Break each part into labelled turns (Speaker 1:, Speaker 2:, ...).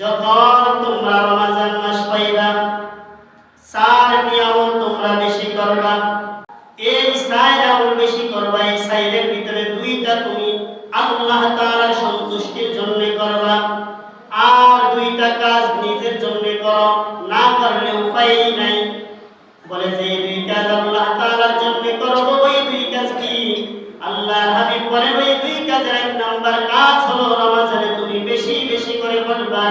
Speaker 1: যখন তোমরা রমাজান মাস পাইবা চারটি আমল তোমরা বেশি করবা। এই সাইর আমল বেশি করবা, এই সাইরের ভিতরে দুইটা তুমি আল্লাহ তাআলার সন্তুষ্টির জন্য করবা। আর দুইটা কাজ নিজের জন্য করো, না করলে উপায় নাই। বলে যে দুই কাজ আল্লাহ তাআলার জন্য করব, ওই দুই কাজ কি? আল্লাহর হাবিব বলেন, ওই দুই কাজের এক নাম্বার কাজ হলো রমাজানে তুমি বেশি বেশি করে পড়বা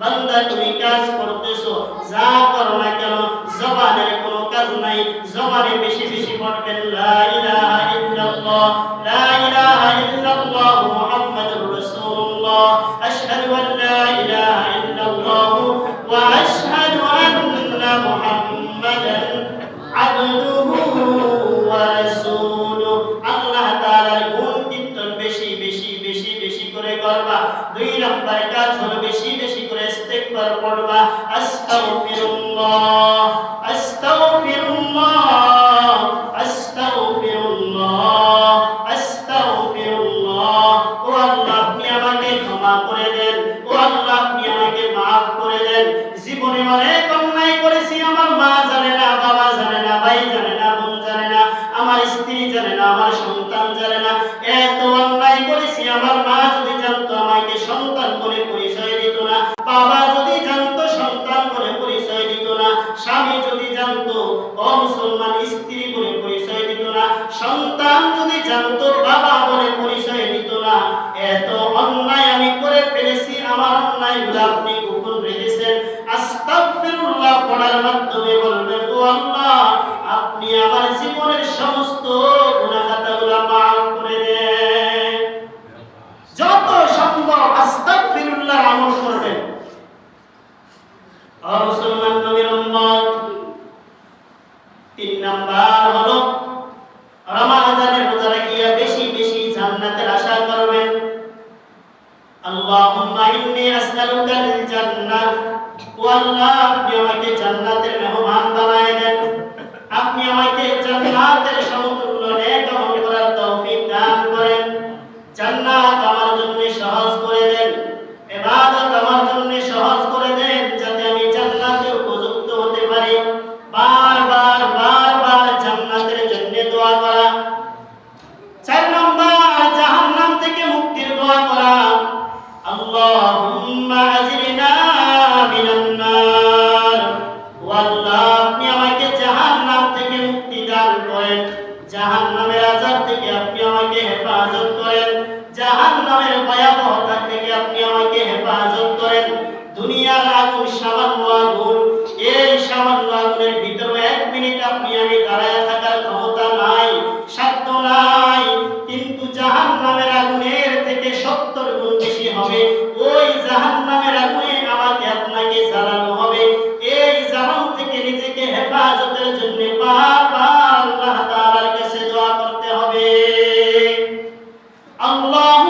Speaker 1: বান্দা, তুমি কাজ করতেছো, যা করো না কেন, জবানের কোনো কাজ নাই, জবানে বেশি বেশি পড়বেন, লা ইলাহা ইল্লাল্লাহ, লা ইলাহা ইল্লাল্লাহ মুহাম্মাদুর রাসূলুল্লাহ, আশহাদু আন লা ইলাহা ইল্লাল্লাহ, ওয়া আশহাদু আন্না মুহাম্মাদান আবদুহু ওয়া রাসূলুহু। আল্লাহ তাআলার গুণ কীর্তন বেশি বেশি বেশি বেশি করে করবা। দুই নম্বর কাজ হলো বেশি বেশি ইস্তেগফার পড়বা আস্তাগফিরুল্লাহ আস্তাগফিরুল্লাহ আস্তাগফিরুল্লাহ আস্তাগফিরুল্লাহ। ও আল্লাহ, আপনি আমাকে ক্ষমা করে দেন। ও আল্লাহ, আপনি আমাকে maaf করে দেন। জীবনে অনেক অন্যায় করেছি, আমার মা জানে না, বাবা জানে না, ভাই জানে না, বোন জানে না, আমার স্ত্রী জানে না, আমার সন্তান জানে না। এত অন্যায় করেছি, আমার সন্তান যদি জানতো, বাবা বলে পরিচয় দিত না। এত অন্যায় আমি করে ফেলেছি, আমার অন্যায়গুলো আপনি গোপন রেখেছেন। আস্তাগফিরুল্লাহ পড়ার মাধ্যমে আল্লাহুম্মা ইন্নী আসআলুকাল জান্নাহ ও আল্লাহ আপনি আমাকে জান্নাতের আপনি আমাকে জাহান্নাম থেকে মুক্তি দান করেন। জাহান্নামের আযাব থেকে আপনি আমাকে হেফাজত করেন। জাহান্নামের ভয়াবহতা থেকে আপনি আমাকে হেফাজত করেন। দুনিয়ার আগুন সামান্য